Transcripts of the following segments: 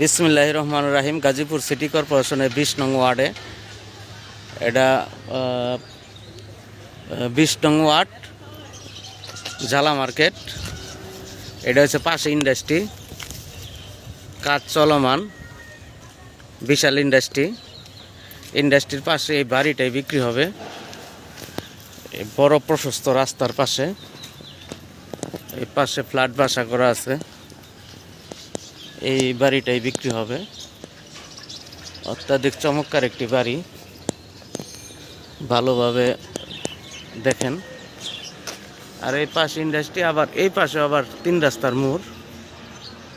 বিসমিল্লাহ রহমান রাহিম, গাজীপুর সিটি কর্পোরেশনের বিশ নং ওয়ার্ডে। এটা বিশ নং ওয়ার্ড ঝালা মার্কেট। এটা হচ্ছে পাশে ইন্ডাস্ট্রি, কাজ চলমান, বিশাল ইন্ডাস্ট্রি। ইন্ডাস্ট্রির পাশে এই বাড়িটাই বিক্রি হবে। বড় প্রশস্ত রাস্তার পাশে। এই পাশে ফ্ল্যাট বাসা করা আছে। এই বাড়িটাই বিক্রি হবে। অত্যাধিক চমৎকার একটি বাড়ি। ভালোভাবে দেখেন। আর এই পাশে ইন্ডাস্ট্রি, আবার এই পাশে আবার তিন রাস্তার মোড়।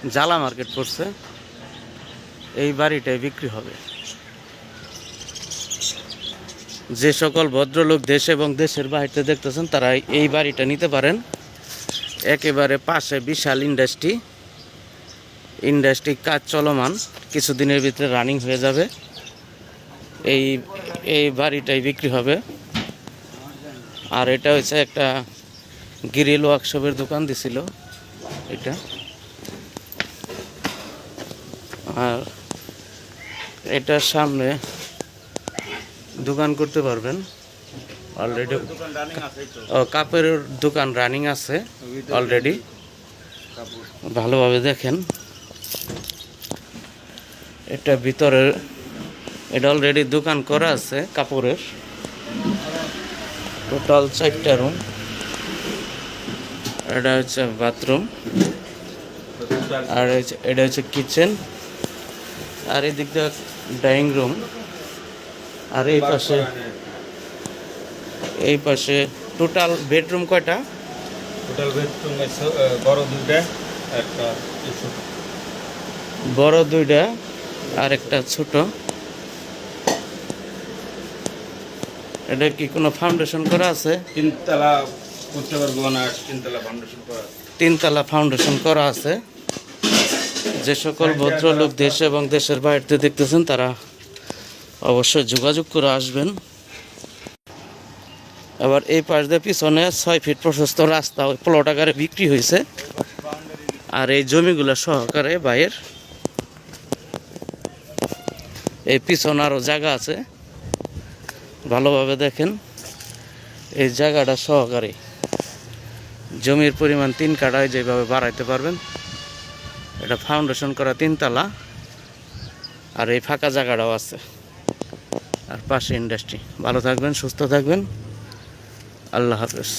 জ্বালা মার্কেট পড়ছে। এই বাড়িটাই বিক্রি হবে। যে সকল ভদ্রলোক দেশ এবং দেশের বাড়িতে দেখতেছেন, তারা এই বাড়িটা নিতে পারেন। একেবারে পাশে বিশাল ইন্ডাস্ট্রি। ইন্ডাস্ট্রি কাজ চলমান, কিছুদিনের ভিতরে রানিং হয়ে যাবে। এই এই বাড়িটাই বিক্রি হবে। আর এটা হচ্ছে একটা গিরিল ওয়ার্কশপের দোকান দিছিল, এটা। আর এটার সামনে দোকান করতে পারবেন। অলরেডি ও, কাপড়ের দোকান রানিং আছে অলরেডি ভালোভাবে দেখেন। এটা ভিতরে এটা অলরেডি দোকান করা আছে, কাপড়ের। টোটাল চারটা রুম এটা হচ্ছে বাথরুম আর এটা হচ্ছে কিচেন আর এদিক দিয়ে ডাইনিং রুম আর এই পাশে এই পাশে টোটাল বেডরুম কয়টা? টোটাল বেডরুম বড় দুইটা, একটা বড় দুইটা আর একটা ছোট। এটা কি কোনো ফাউন্ডেশন করা আছে? তিনতলা তিনতলা ফাউন্ডেশন করা তিনতলা ফাউন্ডেশন করা আছে। যে সকল ভদ্রলোক দেশ এবং দেশের বাইরে দেখতেছেন তারা অবশ্যই যোগাযোগ করে আসবেন। আবার এই পাশ দিয়ে পিছনে ছয় ফিট প্রশস্ত রাস্তা ওই প্লট আকারে বিক্রি হয়েছে। আর এই জমিগুলো সহকারে বাইরের এই পিছনে আরও জায়গা আছে। ভালোভাবে দেখেন। এই জায়গাটা সহকারে। জমির পরিমাণ তিন কাঠায় যেভাবে বাড়াইতে পারবেন। এটা ফাউন্ডেশন করা তিনতলা। আর এই ফাঁকা জায়গাটাও আছে। আর পাশে ইন্ডাস্ট্রি ভালো থাকবেন, সুস্থ থাকবেন। আল্লাহ হাফেজ।